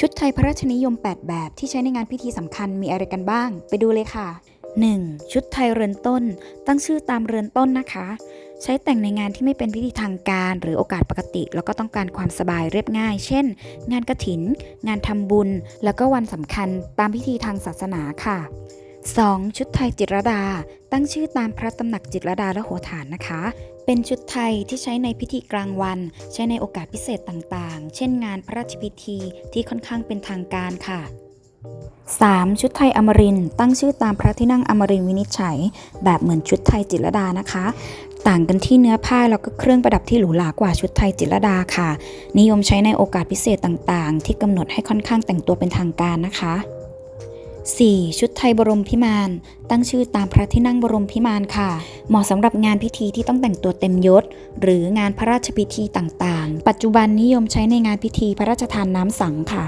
ชุดไทยพระราชนิยม 8 แบบที่ใช้ในงานพิธีสำคัญมีอะไรกันบ้าง ไปดูเลยค่ะ 1. ชุดไทยเรือนต้น ตั้งชื่อตามเรือนต้นนะคะ ใช้แต่งในงานที่ไม่เป็นพิธีทางการหรือโอกาสปกติ แล้วก็ต้องการความสบายเรียบง่าย เช่น งานกระถิน งานทำบุญ แล้วก็วันสำคัญตามพิธีทางศาสนาค่ะ 2. ชุดไทยจิตรดา ตั้งชื่อตามพระตำหนักจิตรดาและโหฐานนะคะ เป็นชุดไทยที่ใช้ในพิธีกลางวัน ใช้ในโอกาสพิเศษต่างๆ เช่นงานพระราชพิธีที่ค่อนข้างเป็นทางการค่ะ 3. ชุดไทยอมรินตั้งชื่อตามพระที่นั่งอมรินวินิจฉัย แบบเหมือนชุดไทยจิตรดานะคะ ต่างกันที่เนื้อผ้าแล้วก็เครื่องประดับที่หรูหรากว่าชุดไทยจิตรดาค่ะ นิยมใช้ในโอกาสพิเศษต่างๆ ที่กำหนดให้ค่อนข้างแต่งตัวเป็นทางการนะคะ 4. ชุดไทยบรมพิมาน ตั้งชื่อตามพระที่นั่งบรมพิมานค่ะ เหมาะสำหรับงานพิธีที่ต้องแต่งตัวเต็มยศ หรืองานพระราชพิธีต่างๆ ปัจจุบันนิยมใช้ในงานพิธีพระราชทานน้ำสังค่ะ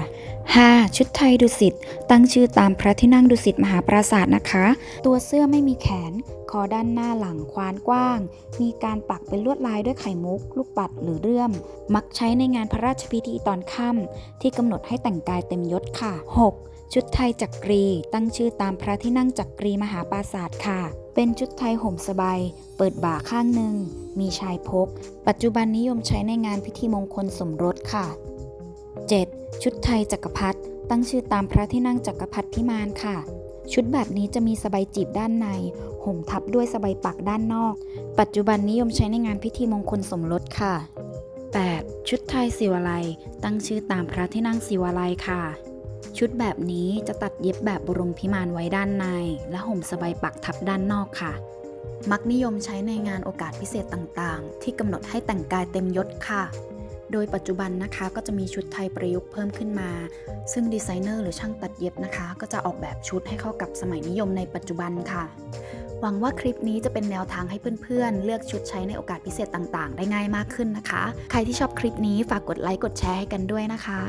5. ชุดไทยดุสิตตั้งชื่อตามพระที่นั่งดุสิตมหาปราสาทนะคะ ตัวเสื้อไม่มีแขน คอด้านหน้าหลังควานกว้าง มีการปักเป็นลวดลายด้วยไข่มุก ลูกปัดหรือเรื่อม มักใช้ในงานพระราชพิธีตอนค่ำที่กำหนดให้แต่งกายเต็มยศค่ะ 6. ชุดไทยจักรีตั้งชื่อตามพระที่นั่งจักรีมหาปราสาทค่ะ เป็นชุดไทยห่มสบาย เปิดบ่าข้างหนึ่ง มีชายพก ปัจจุบันนิยมใช้ในงานพิธีมงคลสมรสค่ะ 7. ชุดไทยจักรพรรดิตั้งชื่อตามพระที่นั่งจักรพรรดิพิมานค่ะ ชุดแบบนี้จะมีสบายจีบด้านใน ห่มทับด้วยสบายปักด้านนอก ปัจจุบันนิยมใช้ในงานพิธีมงคลสมรสค่ะ 8. ชุดไทยศิวาลัย ตั้งชื่อตามพระที่นั่งศิวาลัยค่ะ ชุดแบบนี้จะตัดเย็บแบบบรมพิมานไว้ด้านใน และห่มสบายปักทับด้านนอกค่ะ มักนิยมใช้ในงานโอกาสพิเศษต่างๆ ที่กำหนดให้แต่งกายเต็มยศค่ะ โดยปัจจุบันนะคะก็จะมีชุดไทยประยุกต์เพิ่มขึ้นมา ซึ่งดีไซเนอร์หรือช่างตัดเย็บนะคะ ก็จะออกแบบชุดให้เข้ากับสมัยนิยมในปัจจุบันค่ะ หวังว่าคลิปนี้จะเป็นแนวทางให้เพื่อนๆ เลือกชุดใช้ในโอกาสพิเศษต่างๆ ได้ง่ายมากขึ้นนะคะ ใครที่ชอบคลิปนี้ฝากกดไลค์กดแชร์ให้กันด้วยนะคะ